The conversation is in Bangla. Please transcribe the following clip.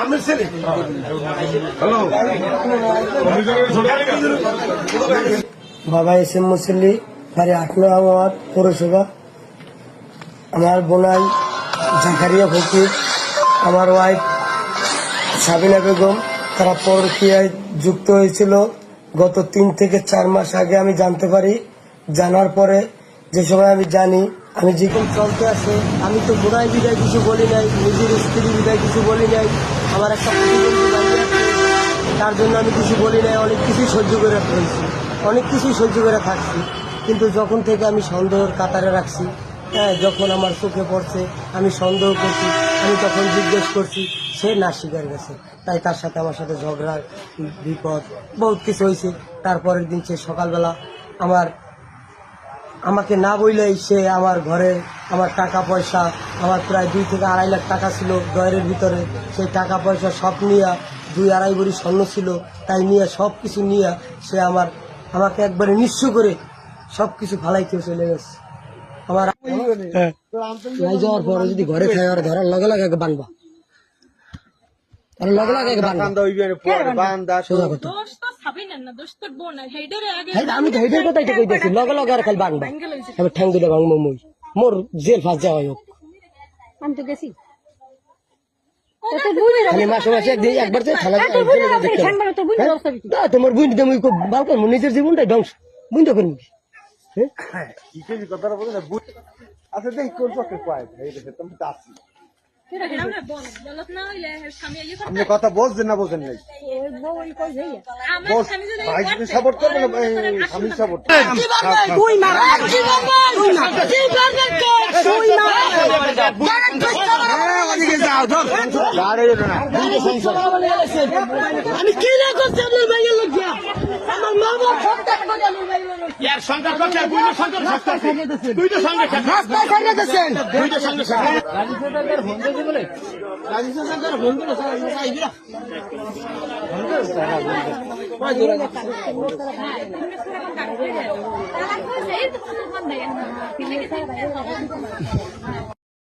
আমের ছেলে বাবা এস এম মুসল্লি বাড়ি আট নং আওয়াত পৌরসভা। আমার বোনাই জাকারিয়া ফকির আমার ওয়াইফ সাবিনা বেগম তারা পরকীয়ায় যুক্ত হয়েছিল। গত তিন থেকে চার মাস আগে আমি জানতে পারি জানার পরে যে সময় আমি জানি, আমি যে যেরকম চলতে আছে আমি তো বোনাই বিদায় কিছু বলি নাই, নিজের স্ত্রী বিদায় কিছু বলি নাই, আমার একটা প্রতিবন্ধী আছে, তার জন্য আমি কিছু বলি নাই, অনেক কিছুই সহ্য করে ফেলছি, অনেক কিছুই সহ্য করে থাকছি। কিন্তু যখন থেকে আমি সন্দেহের কাতারে রাখছি হ্যাঁ যখন আমার চোখে পড়ছে, আমি সন্দেহ করছি, আমি তখন জিজ্ঞেস করছি, সে না স্বীকার গেছে তাই তার সাথে আমার সাথে ঝগড়া, বিপদ, বহুত কিছু হয়েছে। তারপরের দিন সে সকালবেলা আমার আমাকে না বললেই সে আমার ঘরে আমার টাকা পয়সা আমার প্রায় দুই থেকে আড়াই লাখ টাকা ছিল ডয়ের ভিতরে। সেই টাকা পয়সা সব নিয়ে দুই আড়াই ভরি স্বর্ণ ছিল তাই নিয়ে সব কিছু নিয়ে সে আমার আমাকে একবারে নিঃস্ব করে সব কিছু ফালাইতে চলে গেছে। আমার নাই যাওয়ার পরে যদি ঘরে খাই আর ধরার লগে লগে বানবা। লগে লগে আগে বানবা। সোজা কথা। দোষ তো না দোষ তোর বোনের হেডের আগে আমি তো হেডের কথাই তো কইতেছি। লগে লগে আর খালি বানবা আমি ঠ্যাং ভাঙবো মই। মোর জেল ফাঁস যাওয়া হোক। আমি তো গেছি। তো তোর বুঝি খালি মাসে মাসে একদিন একবার যে খেলা তোর বুঝি ঠান্ডা তোর বুঝি অবস্থা কি না তোমার বুঝ তুমি খুব নিজের জীবনটাই ধ্বংস। বুঝতে করব আচ্ছা দেখি কোন পক্ষে দেখে তুমি তো আছি। আপনি কথা বুঝছেন না নাই। ওই কই যাইয়া আমার স্বামী না আমি মার তুই মার তুই মার তুই আমি কি না করছি আপনার ভাইয়ের লোকিয়া আমার মা বাবা সব টাকা করে আমার ভাইয়ের লোকিয়া এর সংখ্যা কত দুইটা সংখ্যা থাকতে দুইটা সংখ্যা থাকতে রাস্তায় ছাড়িয়ে দিচ্ছেন দুইটা তারা কইছে এই তো তোমার দেয় না।